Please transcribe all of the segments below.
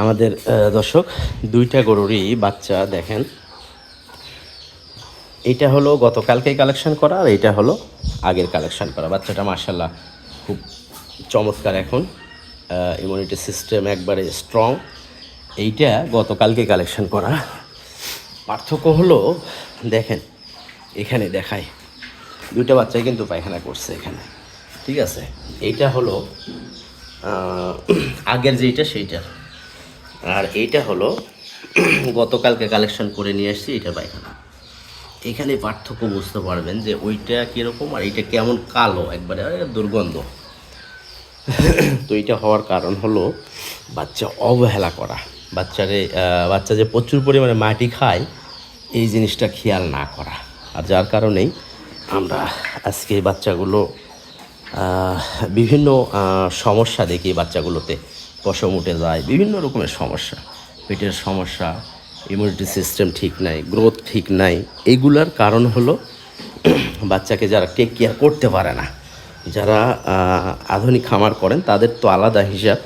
আমাদের দর্শক, দুইটা গরুরই বাচ্চা দেখেন। এইটা হলো গতকালকে কালেকশন করা আর এইটা হলো আগের কালেকশন করা। বাচ্চাটা মার্শাল্লাহ খুব চমৎকার এখন। ইমিউনিটি সিস্টেম একবারে স্ট্রং এইটা গতকালকে কালেকশন করা। পার্থক্য হলো, দেখেন, এখানে দেখায় দুইটা বাচ্চাই কিন্তু পায়খানা করছে এখানে। ঠিক আছে? এইটা হলো আগের যেইটা সেইটা। আর এইটা হলো গতকালকে কালেকশন করে নিয়ে আসছি, এটা পায়খানা। এখানে পার্থক্য বুঝতে পারবেন যে ওইটা কীরকম আর এইটা কেমন কালো একবারে দুর্গন্ধ। তো এটা হওয়ার কারণ হলো বাচ্চা অবহেলা করা। বাচ্চারে বাচ্চা যে প্রচুর পরিমাণে মাটি খায়, এই জিনিসটা খেয়াল না করা। আর যার কারণেই আমরা আজকে বাচ্চাগুলো বিভিন্ন সমস্যা দেখি বাচ্চাগুলোতে। পশম উঠে যায়, বিভিন্ন রকমের সমস্যা। পেটের সমস্যা ইমিউনিটি সিস্টেম ঠিক নাই গ্রোথ ঠিক নাই। এইগুলার কারণ হলো বাচ্চাকে যারা টেক কেয়ার করতে পারে না, যারা আধুনিক খামার করেন, তাদের তো আলাদা হিসাব,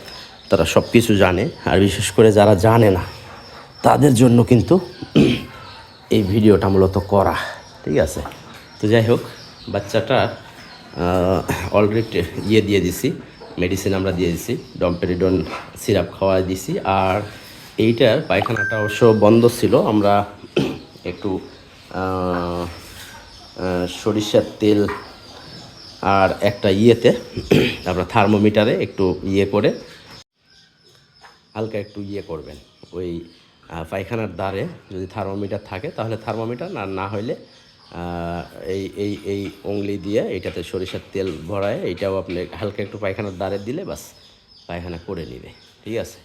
তারা সব কিছু জানে। আর বিশেষ করে যারা জানে না, তাদের জন্য কিন্তু এই ভিডিওটা মূলত করা, ঠিক আছে? তো যাই হোক, বাচ্চাটার অলরেডি ইয়ে দিয়ে দিছি। মেডিসিন আমরা দিয়ে দিছি ডমপেরিডন সিরাপ খাওয়া দিছি। আর এইটার পায়খানাটা অবশ্য বন্ধ ছিল, আমরা একটু সরিষার তেল আর একটা ইয়েতে, আমরা থার্মোমিটারে একটু ইয়ে করে হালকা একটু ইয়ে করবেন। ওই পায়খানার দ্বারে যদি থার্মোমিটার থাকে, তাহলে থার্মোমিটার আর না হইলে এই এই এই উংলি দিয়ে এইটাতে সরিষার তেল ভরায়, এটাও আপনি হালকা একটু পায়খানার দ্বারে দিলে বাস পায়খানা করে নেবে। ঠিক আছে?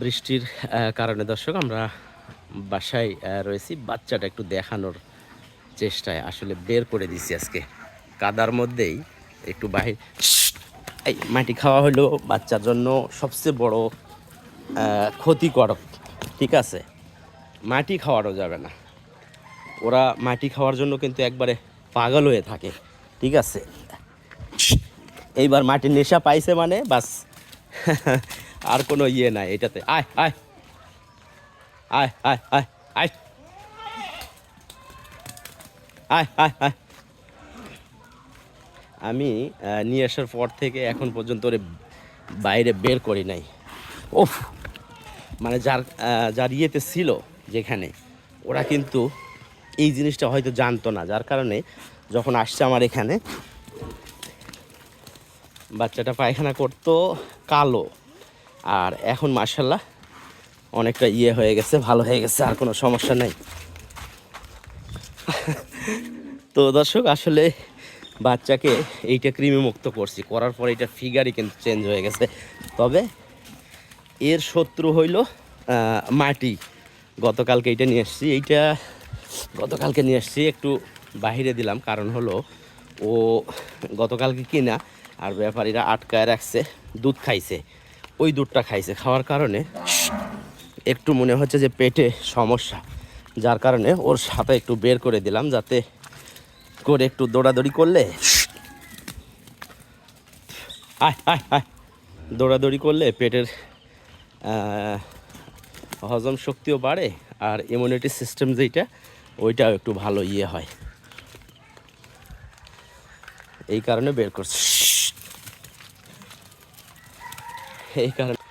বৃষ্টির কারণে দর্শক, আমরা বাসায় রয়েছি। বাচ্চাটা একটু দেখানোর চেষ্টায় আসলে বের করে দিছি আজকে। কাদার মধ্যেই একটু বাহির এই মাটি খাওয়া হলো বাচ্চার জন্য সবচেয়ে বড় ক্ষতিকারক ঠিক আছে মাটি খাওয়ানো যাবে না। ওরা মাটি খাওয়ার জন্য কিন্তু একবারে পাগল হয়ে থাকে, ঠিক আছে? এইবার মাটির নেশা পাইছে মানে বাস। আর কোনো ইয়ে নাই এটাতে। আয় আয়। আয় আয় আয় আয়। আয় আয় আয়। আমি নিয়ে আসার পর থেকে এখন পর্যন্ত ওরে বাইরে বের করি নাই। ওফ! মানে যার যার ইয়েতে ছিল যেখানে ওরা কিন্তু এই জিনিসটা হয়তো জানতো না, যার কারণে যখন আসছে আমার এখানে, বাচ্চাটা পায়খানা করতো কালো। আর এখন মার্শাল্লাহ অনেকটা ইয়ে হয়ে গেছে, ভালো হয়ে গেছে, আর কোনো সমস্যা নেই। তো দর্শক, আসলে বাচ্চাকে এইটা কৃমি মুক্ত করছি, করার পর এটা ফিগারই কিন্তু চেঞ্জ হয়ে গেছে। তবে এর শত্রু হইল মাটি। গতকালকে এইটা নিয়ে এসেছি। এইটা গতকালকে নিয়ে এসেছি, একটু বাহিরে দিলাম। কারণ হলো, ও গতকালকে কিনা আর ব্যাপারীরা আটকায় রাখছে, দুধ খাইছে, ওই দুধটা খাইছে। খাওয়ার কারণে একটু মনে হচ্ছে যে পেটে সমস্যা, যার কারণে ওর সাথে একটু বের করে দিলাম, যাতে করে একটু দৌড়াদৌড়ি করলে আয় আয় আয়, দৌড়াদৌড়ি করলে পেটের হজম শক্তিও বাড়ে আর ইমিউনিটি সিস্টেম যেটা ওইটাও একটু ভালো ইয়ে হয়। এই কারণে বের করছি। এই কারণে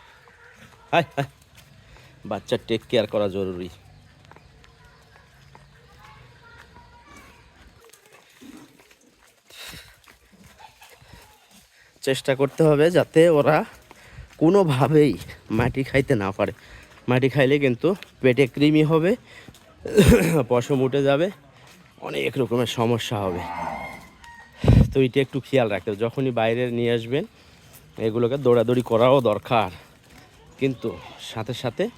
বাচ্চার টেক কেয়ার করা জরুরি। চেষ্টা করতে হবে যাতে ওরা কোনোভাবেই মাটি খাইতে না পারে। মাটি খাইলে কিন্তু পেটে কৃমি হবে, পশম উঠে যাবে, অনেক রকমের সমস্যা হবে। তো এটা একটু খেয়াল রাখতে হবে, যখনই বাইরে নিয়ে আসবেন, এগুলোকে দৌড়াদৌড়ি করাও দরকার। কিন্তু সাথে সাথে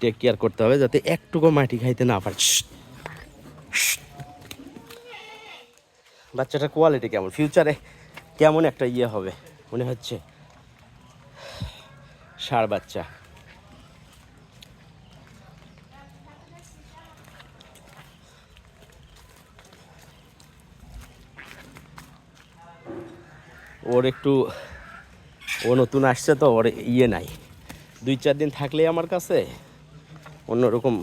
টেক কেয়ার করতে হবে যাতে একটুকু মাটি খাইতে না পারে। বাচ্চাটার কোয়ালিটি কেমন? ফিউচারে কেমন একটা ইয়ে হবে? মনে হচ্ছে। ষাঁড় বাচ্চা। ওর একটু, ও নতুন আসছে তো, ওর ইয়ে নাই। দুই চার দিন থাকলেই আমার কাছে, অন্যরকম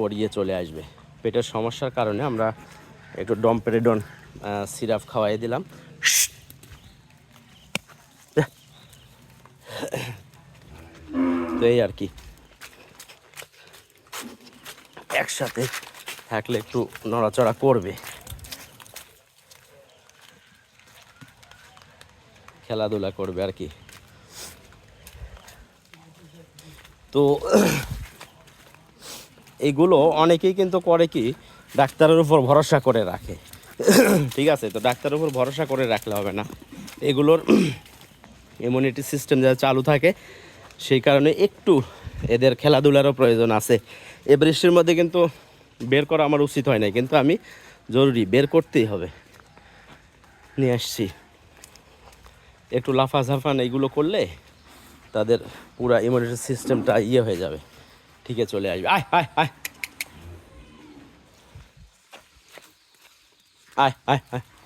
ওর ইয়ে চলে আসবে। পেটের সমস্যার কারণে আমরা একটু ডমপেরেডন সিরাপ খাওয়াই দিলাম। তো এই আর কি। একসাথে থাকলে একটু নড়াচড়া করবে। খেলাধুলা করবে আর কি। তো এইগুলো অনেকেই কিন্তু করে কি, ডাক্তারের উপর ভরসা করে রাখে। ঠিক আছে, তো ডাক্তারের উপর ভরসা করে রাখলে হবে না। এগুলোর ইমিউনিটি সিস্টেম যা চালু থাকে, সেই কারণে একটু এদের খেলাধুলারও প্রয়োজন আছে। এ বৃষ্টির মধ্যে কিন্তু বের করা আমার উচিত হয় না কিন্তু আমি জরুরি বের করতেই হবে। নিয়ে আসছি। একটু লাফা ঝাফান এইগুলো করলে তাদের পুরো ইমিউনিটি সিস্টেমটা ইয়ে হয়ে যাবে। ঠিকই চলে আসবে। আয় আয় আয়। আয় আয় আয়।